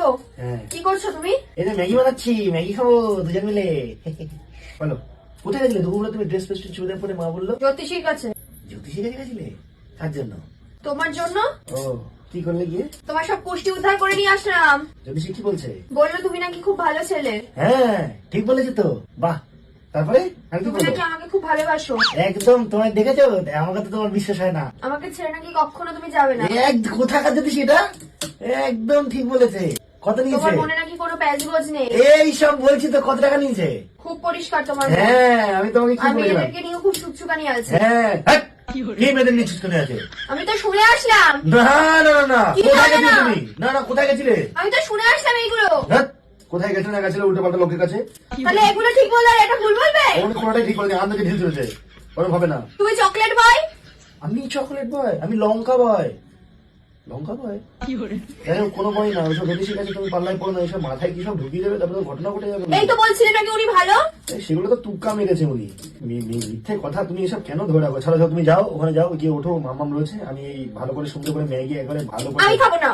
গো হ্যাঁ। কি করছ তুমি? এই যে ম্যাগি বানাচ্ছি ম্যাগি খাব দুজন মিলে। বলো কোথায় গেছিলে দুপুরবেলা তুমি ড্রেস ফেস্ট চুড়িদার পরে মা বলল? জ্যোতিষীর কাছে। জ্যোতিষী কাছে গেছিলে? কার জন্য? তোমার জন্য? ও কি করলে গিয়ে? তোমার সব পুষ্টি উদ্ধার করে নিয়ে আসলাম। জ্যোতিষী কি বলছে? বলল তুমি নাকি খুব ভালো ছেলে। হ্যাঁ ঠিক বলেছে তো। বাহ তারপরে? আর কি বলব আমাকে খুব ভালোবাসো। একদম তোমার দেখেছ? আমাকে তো তোমার বিশ্বাস হয় না। আমাকে ছেড়ে নাকি কখনো তুমি যাবে না। এক কোথাকার যদি সেটা একদম ঠিক বলেছে। কত নিয়েছে? মনে নাকি কোনো নেই? এই সব বলছি তো কত টাকা নিয়েছে? খুব পরিষ্কার তোমার হ্যাঁ আমি তোমাকে কি বলেছিলাম মেয়েদেরকে নিয়ে খুব সুকসুকানি আছে হ্যাঁ কি মেয়েদের নিয়ে চুস্কানি আছে? আমি তো শুনে আসলাম। না না কোথায় গেছিলে তুমি? না না কোথায় গেছিলে? আমি তো শুনে আসলাম এইগুলো। কোথায় গেছিলে না গেছিলে উল্টো পাল্টা লোকের কাছে? তাহলে এগুলো ঠিক বললে এটা ভুল বলবে? ওর কোনটাই ঠিক বলেছে আন্দাজে ঢিল চলেছে। ওরকম হবে না। তুমি চকলেট বয় আমি চকলেট বয় আমি লঙ্কা বয় লঙ্কা কোনো বই না ওইসব জ্যোতিষীর কাছে তুমি পাল্লায় পড়ো না এসব মাথায় কি সব ঢুকিয়ে দেবে? তারপরে ঘটনা ঘটে যাবে। এই তো বলছিলেন নাকি উনি ভালো? সেগুলো তো তুক্কা মেরেছে উনি। মিথ্যে কথা তুমি এসব কেন ধরে রাখো? ছাড়া ছাড়া তুমি যাও ওখানে যাও গিয়ে ওঠো মামাম রয়েছে আমি এই ভালো করে সুন্দর করে ম্যাগি একবারে ভালো করে আমি খাব না।